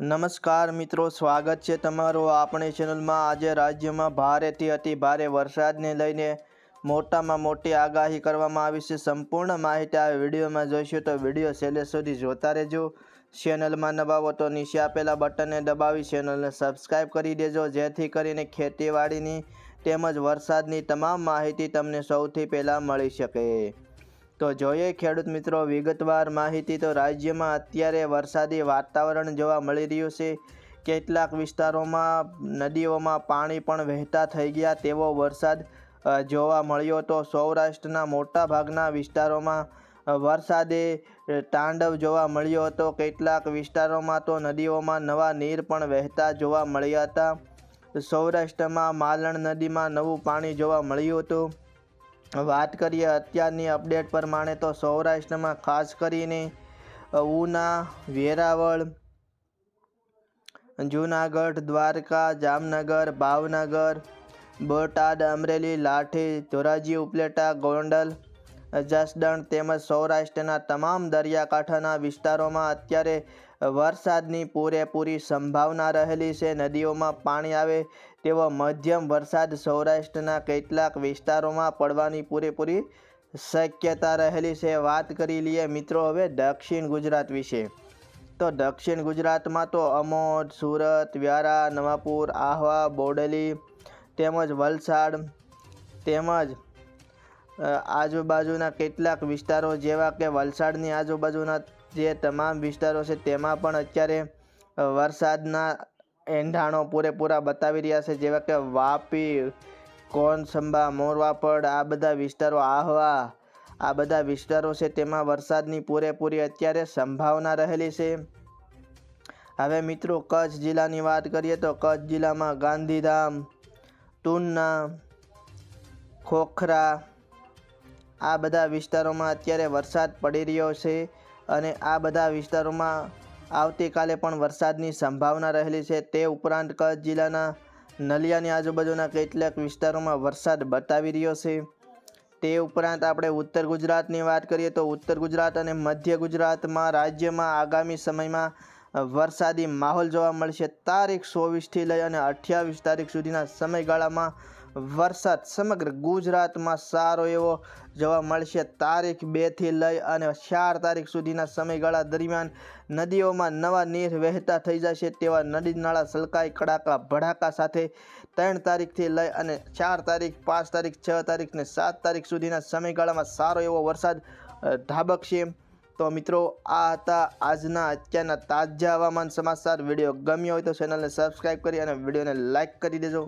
નમસ્કાર મિત્રો, સ્વાગત છે તમારું આપણી ચેનલમાં. આજે રાજ્યમાં ભારેથી અતિ ભારે વરસાદને લઈને મોટામાં મોટી આગાહી કરવામાં આવી છે. સંપૂર્ણ માહિતી આ વિડીયોમાં જોઈશું તો વીડિયો છેલ્લે સુધી જોતા રહેજો. ચેનલમાં નવા તો નીચે આપેલા બટનને દબાવી ચેનલને સબસ્ક્રાઈબ કરી દેજો, જેથી કરીને ખેતીવાડીની તેમજ વરસાદની તમામ માહિતી તમને સૌથી પહેલાં મળી શકે. તો જોઈએ ખેડૂત મિત્રો, વિગતવાર માહિતી તો રાજ્યમાં અત્યારે વરસાદી વાતાવરણ જોવા મળી રહ્યું છે. કેટલાક વિસ્તારોમાં નદીઓમાં પાણી પણ વહેતા થઈ ગયા તેવો વરસાદ જોવા મળ્યો તો સૌરાષ્ટ્રના મોટા ભાગના વિસ્તારોમાં વરસાદે તાંડવ જોવા મળ્યો હતો. કેટલાક વિસ્તારોમાં તો નદીઓમાં નવા નીર પણ વહેતા જોવા મળ્યા હતા. સૌરાષ્ટ્રમાં માલણ નદીમાં નવું પાણી જોવા મળ્યું હતું. વાત કરીએ અત્યારની અપડેટ પ્રમાણે તો સૌરાષ્ટ્રમાં ખાસ કરીને ઉના, વેરાવળ, જૂનાગઢ, દ્વારકા, જામનગર, ભાવનગર, બોટાદ, અમરેલી, લાઠી, ધોરાજી, ઉપલેટા, ગોંડલ જસદણ તેમજ સૌરાષ્ટ્રના તમામ દરિયાકાંઠાના વિસ્તારોમાં અત્યારે વરસાદની પૂરેપૂરી સંભાવના રહેલી છે. નદીઓમાં પાણી આવે તેવો મધ્યમ વરસાદ સૌરાષ્ટ્રના કેટલાક વિસ્તારોમાં પડવાની પૂરેપૂરી શક્યતા રહેલી છે. વાત કરી લઈએ મિત્રો હવે દક્ષિણ ગુજરાત વિશે. તો દક્ષિણ ગુજરાતમાં તો અમોદ, સુરત, વ્યારા, નવાપુર, આહવા, બોડેલી તેમજ વલસાડ તેમજ આજુબાજુના કેટલાક વિસ્તારો જેવા કે વલસાડની આજુબાજુના જે તમામ વિસ્તારો છે, તેમાં પણ અત્યારે વરસાદના એંધાણો પૂરેપૂરા બતાવી રહ્યા છે, જેવા કે વાપી, કોનસંબા, મોરવાપડ, આ બધા વિસ્તારો, આહવા, આ બધા વિસ્તારો છે, તેમાં વરસાદની પૂરેપૂરી અત્યારે સંભાવના રહેલી છે. હવે મિત્રો, કચ્છ જિલ્લાની વાત કરીએ તો કચ્છ જિલ્લામાં ગાંધીધામ ટુન્ના ખોખરા આ બધા વિસ્તારોમાં અત્યારે વરસાદ પડી રહ્યો છે અને આ બધા વિસ્તારોમાં આવતીકાલે પણ વરસાદની સંભાવના રહેલી છે. તે ઉપરાંત કચ્છ જિલ્લાના નલિયાની આજુબાજુના કેટલાક વિસ્તારોમાં વરસાદ બતાવી રહ્યો છે. તે ઉપરાંત આપણે ઉત્તર ગુજરાતની વાત કરીએ તો ઉત્તર ગુજરાત અને મધ્ય ગુજરાતમાં રાજ્યમાં આગામી સમયમાં વરસાદી માહોલ જોવા મળશે. તારીખ ચોવીસથી લઈ અને અઠ્યાવીસ તારીખ સુધીના સમયગાળામાં વરસાદ સમગ્ર ગુજરાતમાં સારો એવો જોવા મળશે. તારીખ બેથી લઈ અને ચાર તારીખ સુધીના સમયગાળા દરમિયાન નદીઓમાં નવા નીર વહેતા થઈ જશે તેવા નદી નાળા સલકાઈ, કડાકા, ભડાકા સાથે ત્રણ તારીખથી લઈ અને ચાર તારીખ, પાંચ તારીખ, છ તારીખ ને સાત તારીખ સુધીના સમયગાળામાં સારો એવો વરસાદ ધાબકશે. તો મિત્રો, આ હતા આજના અત્યારના તાજા હવામાન સમાચાર. વીડિયો ગમ્યો હોય તો ચેનલને સબસ્ક્રાઈબ કરી અને વિડીયોને લાઇક કરી દેજો.